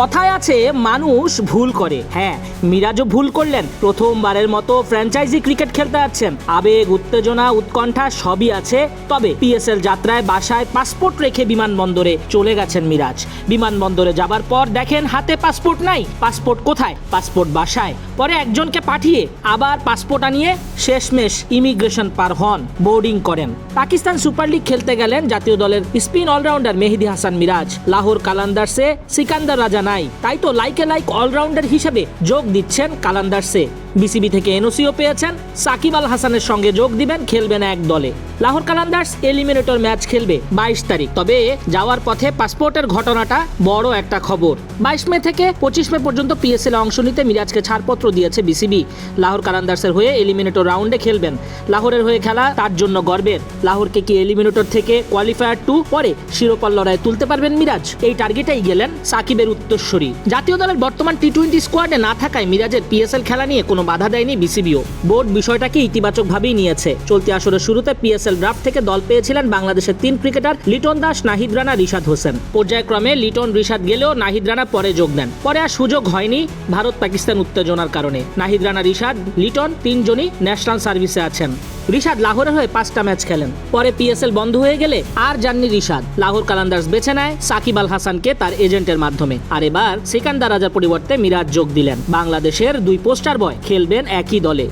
কথায় আছে, মানুষ ভুল করে। হ্যাঁ মিরাজও ভুল করলেন। প্রথমবারের মতো ফ্র্যাঞ্চাইজি ক্রিকেট খেলতে যাচ্ছেন। আবেগ, উত্তেজনা, উৎকণ্ঠা সবই আছে। তবে পিএসএল যাত্রায় বাসায় পাসপোর্ট রেখে বিমানবন্দরে চলে গেছেন মিরাজ। বিমানবন্দরে যাবার পর দেখেন হাতে পাসপোর্ট নাই। পাসপোর্ট কোথায়? পাসপোর্ট বাসায়। পরে একজনকে পাঠিয়ে আবার পাসপোর্ট আনিয়ে শেষমেশ ইমিগ্রেশন পার হন। বোর্ডিং করেন। পাকিস্তান সুপার লিগ খেলতে গেলেন জাতীয় দলের স্পিন অলরাউন্ডার মেহেদি হাসান মিরাজ। লাহোর কালান্দার্সে সিকান্দার রাজা নাই। তাই তো লাইকে লাইক অলরাউন্ডার হিসেবে যোগ দিচ্ছেন কালান্দার্সে। বিসিবি থেকে এনওসিও পেয়েছেন। সাকিব আল হাসানের সঙ্গে যোগ দিবেন, খেলবেন এক দলে। লাহোর কালান্দার্স এলিমিনেটর ম্যাচ খেলবে বাইশ তারিখ। তবে যাওয়ার পথে পাসপোর্টের ঘটনাটা বড় একটা খবর। বাইশ মে থেকে পঁচিশ মে পর্যন্ত পিএসএল অংশ নিতে মিরাজকে ছাড়পত্র দিয়েছে বিসিবি। লাহোর কালান্দার্সের হয়ে এলিমিনেটর রাউন্ডে খেলবেন। লাহোরের হয়ে খেলা তার জন্য গর্বের। লাহোরকে কি এলিমিনেটর থেকে কোয়ালিফায়ার টু পরে শিরোপার লড়াই তুলতে পারবেন মিরাজ? এই টার্গেটেই গেলেন সাকিবের উত্তরসূরি। জাতীয় দলের বর্তমান টি টোয়েন্টি স্কোয়াডে না থাকায় মিরাজের পিএসএল খেলা নিয়ে কোনো বাধা দেয়নি বিসিবিও। বোর্ড বিষয়টাকে ইতিবাচকভাবেই নিয়েছে। চলতি আসরের শুরুতে পিএসএল ড্রাফট থেকে দল পেয়েছিলেন বাংলাদেশের তিন ক্রিকেটার লিটন দাস, নাহিদ রানা, রিশাদ হোসেন। পর্যায়ক্রমে লিটন, রিশাদ গেলেও নাহিদ রানা পরে যোগ দেন। পরে আর সুযোগ হয়নি ভারত পাকিস্তান উত্তেজনার কারণে। নাহিদ রানা, রিশাদ, লিটন তিনজনই ন্যাশনাল সার্ভিসে আছেন। রিশাদ লাহোরের হয়ে পাঁচটা ম্যাচ খেলেন। পরে পিএসএল বন্ধ হয়ে গেলে আর যাননি রিশাদ। লাহোর কালান্দার্স বেছে নেয় সাকিব আল হাসানকে তার এজেন্টের মাধ্যমে। আর এবার সিকান্দার রাজার পরিবর্তে মিরাজ যোগ দিলেন। বাংলাদেশের দুই পোস্টার বয় খেলবেন একই দলে।